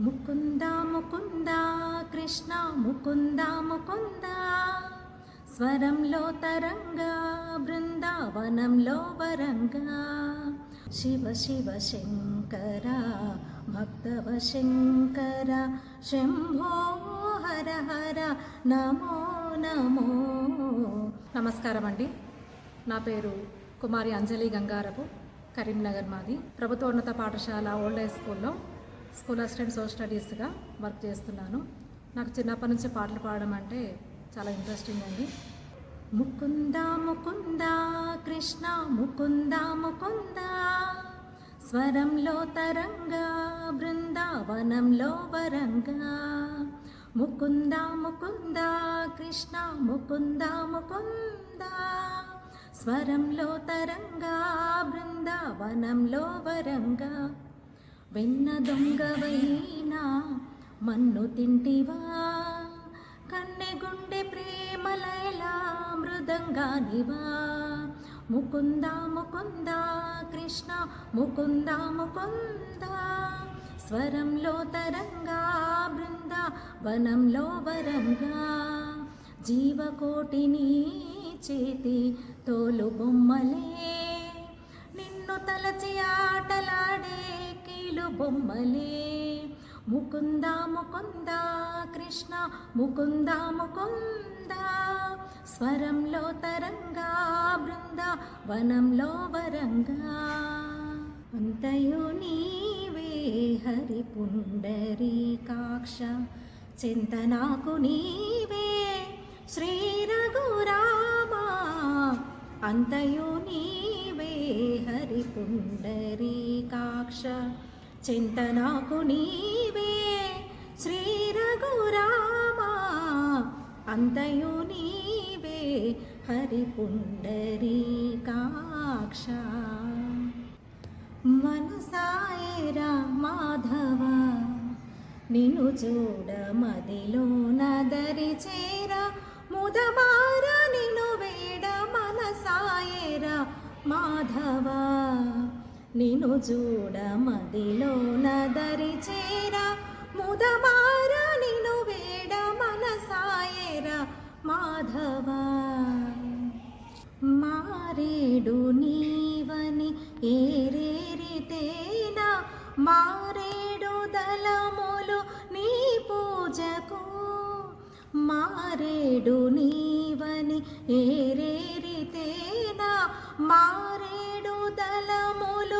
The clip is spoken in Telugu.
ముకుంద ముకుంద కృష్ణ ముకుంద ముకుంద. స్వరంలో తరంగా బృందావనంలో వరంగా. శివ శివ శంకర భక్తవ శంకర. శంభో హర హర నమో నమో. నమస్కారం అండి నా పేరు కుమారి అంజలి గంగారపు కరీంనగర్ మాది. ప్రభుత్వోన్నత పాఠశాల ఓల్డ్ హై స్కూల్లో స్కూల్ అసిస్టెంట్ సోషల్ స్టడీస్గా వర్క్ చేస్తున్నాను. నాకు చిన్నప్పటి నుంచి పాటలు పాడడం అంటే చాలా ఇంట్రెస్టింగ్ అండి. ముకుంద ముకుంద కృష్ణ ముకుంద ముకుంద స్వరంలో తరంగా బృందావనంలో వరంగా. ముకుంద ముకుంద కృష్ణ ముకుంద ముకుంద స్వరంలో తరంగా బృందావనంలో వరంగా. వెన్న దొంగవైనా మన్ను తింటివా? కన్నె గుండె ప్రేమలైలా మృదంగానివా ముకుంద ముకుంద కృష్ణ ముకుంద ముకుంద స్వరంలో తరంగా బృంద వనంలో వరంగా. జీవకోటిని చేతి తోలు బొమ్మలే నిన్ను తలచి ఆటలా బొమ్మలే. ముకుంద ముకుంద కృష్ణ ముకుంద ముకుంద. స్వరంలో తరంగా బృంద వనంలో వరంగా. అంతయు నీవే హరి పుండరీకాక్ష చింతనాకు నీవే శ్రీ రఘురామా అంతయు నీవే హరి పుండరీకాక్ష చింతనాకు నీవే శ్రీ రఘురామా అంతయు నీవే హరి పుండరీకాక్ష మనసాయరా మాధవ నిన్ను చూడ మదిలో నదరి చేర ముదమార నిన్ను వేడ మనసాయరా మాధవ నిను చూడ మదిలో నదరి చేరా ముదమార నిను వేడ మనసాయరా మాధవ. మారేడు నీవని ఏరేరితేనా మారేడు దళములు నీ పూజకు. మారేడు నీవని ఏరేరితేనా మారేడు దళములు